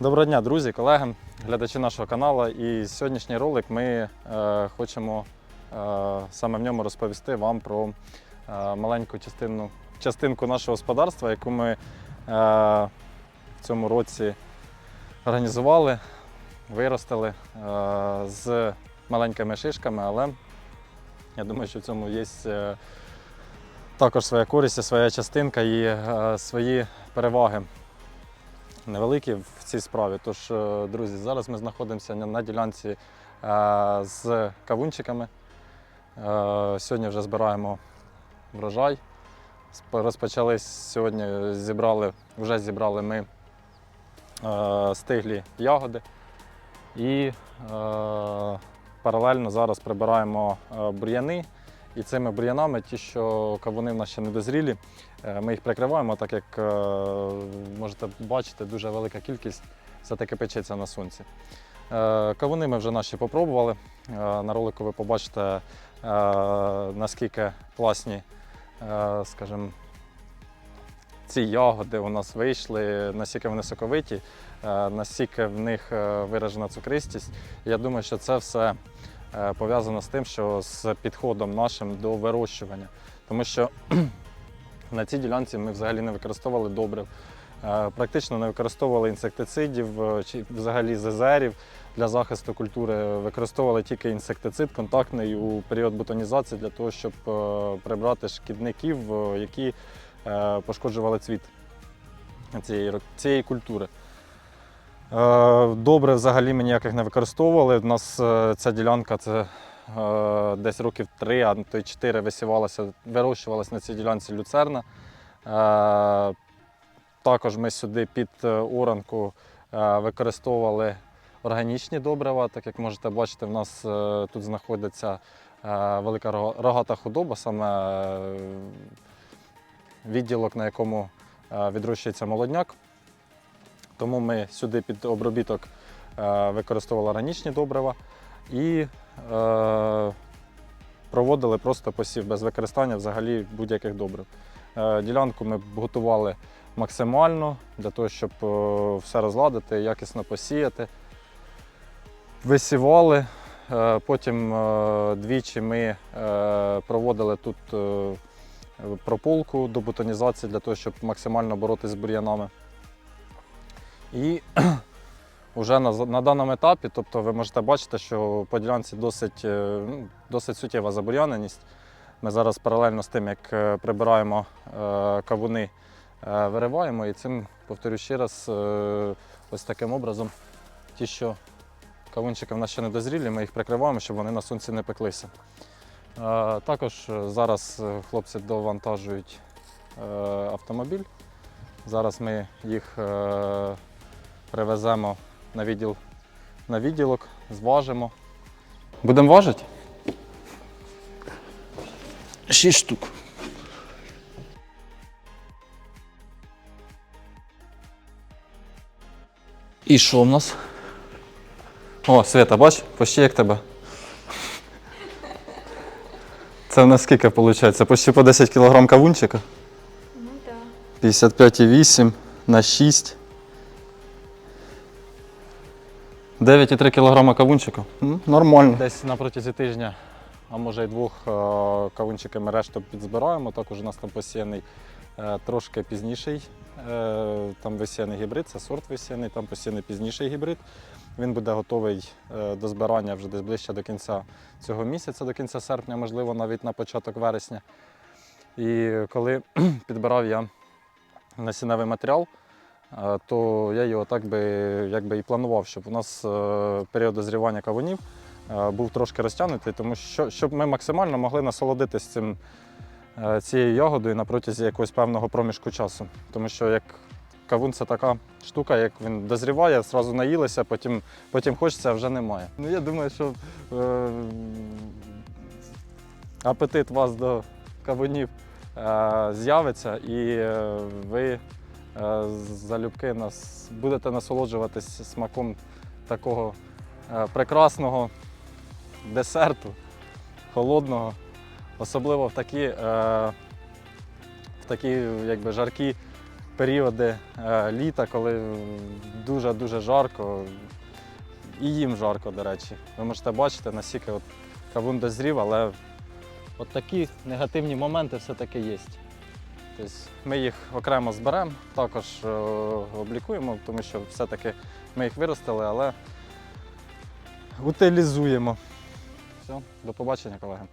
Доброго дня, друзі, колеги, глядачі нашого каналу. І сьогоднішній ролик ми е, хочемо е, саме в ньому розповісти вам про е, маленьку частину, частинку нашого господарства, яку ми е, в цьому році організували, виростили е, з маленькими шишками, але я думаю, що в цьому є е, також своя користь, своя частинка і е, свої переваги невеликі в цій справі. Тож, е, друзі, зараз ми знаходимося на- ділянці е, з кавунчиками. Е, Сьогодні вже збираємо врожай. Сп- Розпочали сьогодні, зібрали, вже зібрали ми стиглі ягоди і паралельно зараз прибираємо бур'яни. І цими бур'янами, ті, що кавуни в нас ще не дозрілі, Е, Ми їх прикриваємо, так як е, можете бачити, дуже велика кількість все-таки печеться на сонці. Е, Кавуни ми вже наші попробували. На ролику ви побачите, наскільки класні, скажімо, ці ягоди у нас вийшли, наскільки вони соковиті, наскільки в них виражена цукристість. Я думаю, що це все пов'язано з тим, що з підходом нашим до вирощування. Тому що на цій ділянці ми взагалі не використовували добрив, е, практично не використовували інсектицидів е, чи взагалі зезерів для захисту культури. Використовували тільки інсектицид контактний у період бутонізації для того, щоб е, прибрати шкідників, е, які е, пошкоджували цвіт цієї культури. Е, Добре взагалі ми ніяких не використовували. У нас е, ця ділянка це е, десь років три, а то й чотири висівалася, вирощувалася на цій ділянці люцерна. Також ми сюди під оранку е, використовували органічні добрива. Так як можете бачити, в нас тут знаходиться велика рогата худоба, саме відділок, на якому відрощується молодняк. Тому ми сюди під обробіток е, використовували органічні добрива і е, проводили просто посів без використання взагалі будь-яких добрив. Е, Ділянку ми готували максимально для того, щоб все розладити, якісно посіяти. Висівали. Потім двічі ми проводили тут прополку до бутонізації для того, щоб максимально боротися з бур'янами. І вже на, на даному етапі, тобто ви можете бачити, що по ділянці досить, е, ну, досить суттєва забур'яненість. Ми зараз паралельно з тим, як е, прибираємо е, кавуни, вириваємо і цим, повторю ще раз, ось таким образом, ті, що кавунчики в нас ще не дозрілі, ми їх прикриваємо, щоб вони на сонці не пеклися. Також зараз хлопці довантажують автомобіль. Зараз ми їх привеземо на, відділ, на відділок, зважимо. Будемо важити? Шість штук. І що в нас? О, Свята, бач, почти як тебе. Це в нас скільки виходить? Почти по 10 кг кавунчика. Ну так. 55,8 на 6. 9,3 кг кавунчика. М, Нормально. Десь на протязі тижня, а може й двох е, кавунчики ми решту підзбираємо. Також у нас там посіяний е, трошки пізніший. е, Там висіяний гібрид, це сорт висіяний, там посіяний пізніший гібрид. Він буде готовий е, до збирання вже десь ближче до кінця цього місяця, до кінця серпня, можливо, навіть на початок вересня. І коли підбирав я насінневий матеріал, то я його так би, якби і планував, щоб у нас е, період дозрівання кавунів е, був трошки розтягнутий, тому що щоб ми максимально могли насолодитись цим, е, цією ягодою на протязі якогось певного проміжку часу. Тому що як кавун це така штука, як він дозріває, одразу наїлися, потім, потім хочеться, а вже немає. Ну, я думаю, що апетит вас до кавунів з'явиться і ви залюбки нас будете насолоджуватись смаком такого е, прекрасного десерту, холодного, особливо в такі, е, в такі якби, жаркі періоди е, літа, коли дуже-дуже жарко. І їм жарко, до речі. Ви можете бачити, наскільки от кавун дозрів, але от такі негативні моменти все-таки є. Ми їх окремо зберемо, також е, облікуємо, тому що все-таки ми їх виростили, але утилізуємо. Все, до побачення, колеги.